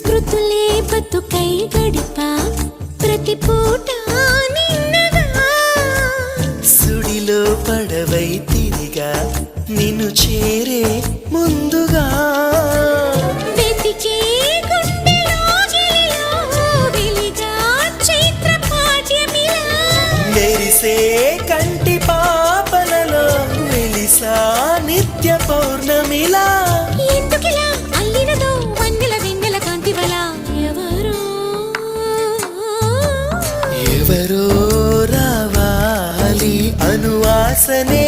స్మృతులే బతుకై గడిప ప్రతి పూట సుడిలో పడవై తిరిగా నిన్ను చేరే ముందుగా. మెరిసే కంటి పాపలలో వెలిసా నిత్య పౌర్ణమిలా. ఎందుకిలా ఎవరో రావాలి అనువాసనే